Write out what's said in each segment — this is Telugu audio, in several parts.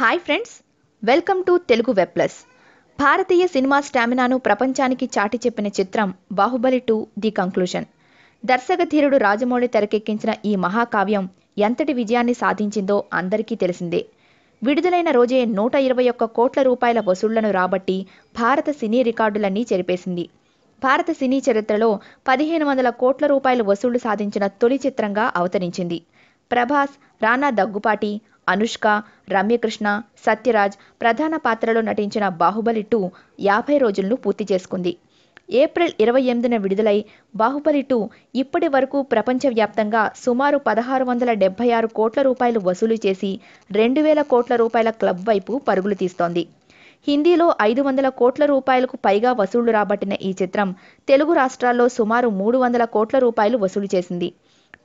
Hi friends welcome to Telugu web plus Bharatiya cinema స్టామినాను ప్రపంచానికి చాటి చెప్పిన చిత్రం బాహుబలి టూ ది కంక్లూషన్ దర్శక ధీరుడు రాజమౌళి తెరకెక్కించిన ఈ మహాకావ్యం ఎంతటి విజయాన్ని సాధించిందో అందరికీ తెలిసిందే. విడుదలైన రోజే నూట ఇరవై ఒక్క కోట్ల రూపాయల వసూళ్ళను రాబట్టి భారత సినీ రికార్డులన్నీ చెరిపేసింది. భారత సినీ చరిత్రలో పదిహేను వందల కోట్ల రూపాయల వసూళ్ళు సాధించిన తొలి చిత్రంగా అవతరించింది. ప్రభాస్ రానా దగ్గుపాటి అనుష్క రమ్యకృష్ణ సత్యరాజ్ ప్రధాన పాత్రలో నటించిన బాహుబలి టూ యాభై రోజులను పూర్తి చేసుకుంది. ఏప్రిల్ ఇరవై ఎనిమిదిన విడుదలై బాహుబలి టూ ఇప్పటి వరకు ప్రపంచవ్యాప్తంగా సుమారు పదహారు వందల డెబ్బై ఆరు కోట్ల రూపాయలు వసూలు చేసి రెండు వేల కోట్ల రూపాయల క్లబ్ వైపు పరుగులు తీస్తోంది. హిందీలో ఐదు వందల కోట్ల రూపాయలకు పైగా వసూళ్ళు రాబట్టిన ఈ చిత్రం తెలుగు రాష్ట్రాల్లో సుమారు మూడు వందల కోట్ల రూపాయలు వసూలు చేసింది.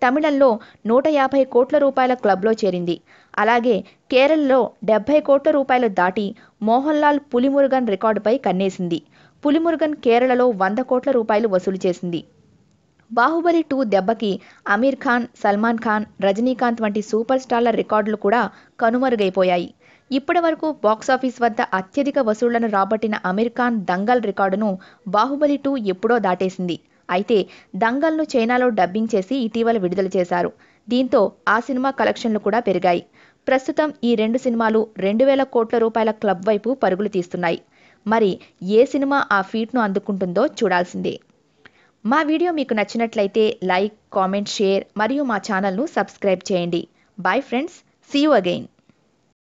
తమిళంలో నూట యాభై కోట్ల రూపాయల క్లబ్లో చేరింది. అలాగే కేరళలో డెబ్బై కోట్ల రూపాయలు దాటి మోహన్లాల్ పులిమురుగన్ రికార్డుపై కన్నేసింది. పులిమురుగన్ కేరళలో వంద కోట్ల రూపాయలు వసూలు చేసింది. బాహుబలి టూ దెబ్బకి అమీర్ ఖాన్ సల్మాన్ ఖాన్ రజనీకాంత్ వంటి సూపర్ స్టార్ల రికార్డులు కూడా కనుమరుగైపోయాయి. ఇప్పటి వరకు బాక్సాఫీస్ వద్ద అత్యధిక వసూళ్ళను రాబట్టిన అమీర్ ఖాన్ దంగల్ రికార్డును బాహుబలి టూ ఎప్పుడో దాటేసింది. అయితే దంగల్ను చైనాలో డబ్బింగ్ చేసి ఇటీవల విడుదల చేశారు. దీంతో ఆ సినిమా కలెక్షన్లు కూడా పెరిగాయి. ప్రస్తుతం ఈ రెండు సినిమాలు రెండు వేల కోట్ల రూపాయల క్లబ్ వైపు పరుగులు తీస్తున్నాయి. మరి ఏ సినిమా ఆ ఫీట్ను అందుకుంటుందో చూడాల్సిందే. మా వీడియో మీకు నచ్చినట్లయితే లైక్ కామెంట్ షేర్ మరియు మా ఛానల్ను సబ్స్క్రైబ్ చేయండి. Bye friends see you again.